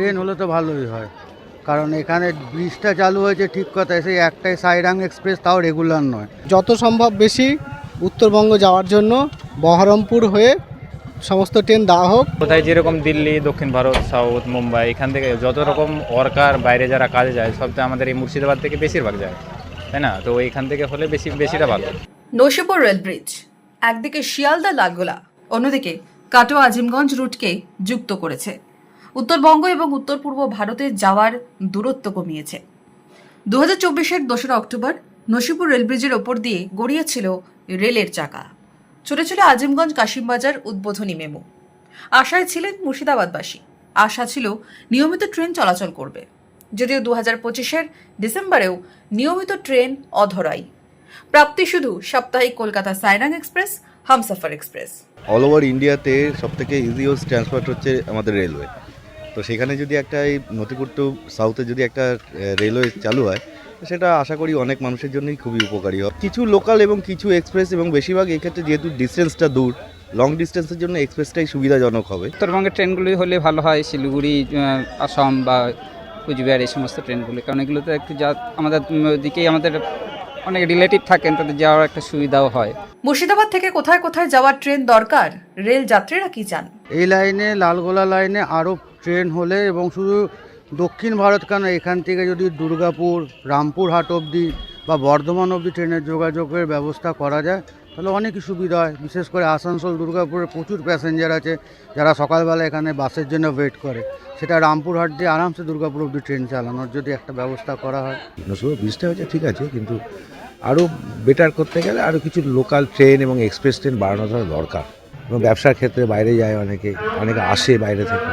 Train হলে তো ভালোই হয়। কারণ এখানে ব্রিজটা চালু হয়েছে ঠিক কথা সেই একটাই সাইরাং এক্সপ্রেস তাও রেগুলার নয়। যত সম্ভব বেশি উত্তরবঙ্গ যাওয়ার জন্য বহরমপুর হয়ে সমস্ত ট্রেন দেওয়া হোক। কোথায় যেরকম দিল্লি দক্ষিণ ভারত সাউথ মুম্বাই এখান থেকে যত রকম ওয়ার্কার বাইরে যারা কাজে যায় সব তো আমাদের এই মুর্শিদাবাদ থেকে বেশিরভাগ যায় তাই না? তো এখান থেকে হলে বেশি বেশিটা ভালো। নসিপুর রেল ব্রিজ একদিকে শিয়ালদা লালগোলা অন্যদিকে কাটোয়া আজিমগঞ্জ রুটকে যুক্ত করেছে। উত্তরবঙ্গ এবং উত্তর পূর্ব ভারতে যাওয়ার দূরত্ব কমিয়েছে। দু হাজার চব্বিশের দোসরা অক্টোবর নসিপুর রেল ব্রিজের ওপর দিয়ে গড়িয়েছিল রেলের চাকা। চলেছিল আজিমগঞ্জ কাশিমবাজার উদ্বোধনী মেমো। আশায় ছিলেন মুর্শিদাবাদবাসী। আশা ছিল নিয়মিত ট্রেন চলাচল করবে। যদিও দু হাজার পঁচিশের ডিসেম্বরেও নিয়মিত ট্রেন অধরাই। প্রাপ্তি শুধু সাপ্তাহিক Kolkata Sairang express, Humsafar express. All over ইন্ডিয়াতে সব থেকে ইজিয়েস্ট ট্রান্সপোর্ট হচ্ছে আমাদের রেলওয়ে তো সেখানে যদি একটা এই নথিপুর টু সাউথে যদি একটা রেলওয়ে চালু হয় তো সেটা আশা করি অনেক মানুষের জন্যই খুবই উপকারী হবে কিছু লোকাল এবং কিছু এক্সপ্রেস এবং বেশিরভাগ এক্ষেত্রে যেহেতু ডিস্টেন্সটা দূর লং ডিস্টেন্সের জন্য এক্সপ্রেসটাই সুবিধাজনক হবে। উত্তরবঙ্গের ট্রেনগুলি হলে ভালো হয় শিলিগুড়ি আসাম বা কুচবিহার এই সমস্ত ট্রেনগুলি। কারণ এগুলোতে একটু যা আমাদের দিকেই আমাদের অনেক রিলেটিভ থাকেন তাদের যাওয়ার একটা সুবিধাও হয়। মুর্শিদাবাদ থেকে কোথায় কোথায় যাওয়ার ট্রেন দরকার? রেল যাত্রীরা কি চান এই লাইনে লালগোলা লাইনে আরও ট্রেন হলে এবং শুধু দক্ষিণ ভারত কেন, এখান থেকে যদি দুর্গাপুর, রামপুরহাট অবধি বা বর্ধমান অবধি ট্রেনের যোগাযোগের ব্যবস্থা করা যায়, তাহলে অনেকই সুবিধা হয়। বিশেষ করে আসানসোল, দুর্গাপুরে প্রচুর প্যাসেঞ্জার আছে যারা সকালবেলা এখানে বাসের জন্য ওয়েট করে। সেটা রামপুরহাট দিয়ে আরামসে দুর্গাপুর অবধি ট্রেন চালানোর যদি একটা ব্যবস্থা করা হয়। নসুয়া ব্রিজটা হচ্ছে ঠিক আছে, কিন্তু আরও বেটার করতে গেলে আরও কিছু লোকাল ট্রেন এবং এক্সপ্রেস ট্রেন বাড়ানোটা দরকার। এবং ব্যবসার ক্ষেত্রে বাইরে যায় অনেকে অনেকে আসে বাইরে থেকে।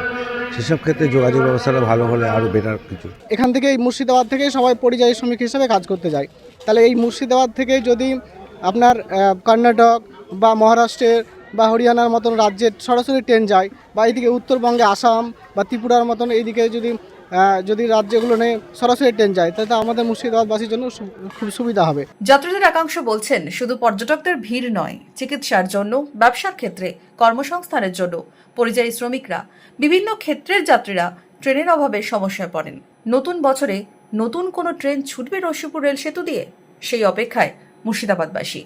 সেসব ক্ষেত্রে যোগাযোগ ব্যবস্থাটা ভালো হলে আরও বেটার কিছু। এখান থেকে এই মুর্শিদাবাদ থেকে সবাই পরিযায়ী শ্রমিক হিসেবে কাজ করতে যায়। তাহলে এই মুর্শিদাবাদ থেকে যদি আপনার কর্ণাটক বা মহারাষ্ট্রের বা হরিয়ানার মতন রাজ্যের সরাসরি ট্রেন যায় বা এইদিকে উত্তরবঙ্গে আসাম বা ত্রিপুরার মতন এইদিকে যদি যদি রাজ্যগুলো নিয়ে সরাসরি ট্রেন যায়, তাহলে আমাদের মুর্শিদাবাদবাসীর জন্য খুব সুবিধা হবে। যাত্রীদের একাংশ বলছেন, শুধু পর্যটকদের ভিড় নয়, চিকিৎসার জন্য, ব্যবসার ক্ষেত্রে, কর্মসংস্থানের জন্য, পরিযায়ী শ্রমিকরা, বিভিন্ন ক্ষেত্রের যাত্রীরা ট্রেনের অভাবে সমস্যায় পড়েন। নতুন বছরে নতুন কোনো ট্রেন ছুটবে রশিপুর রেল সেতু দিয়ে? সেই অপেক্ষায় মুর্শিদাবাদবাসী।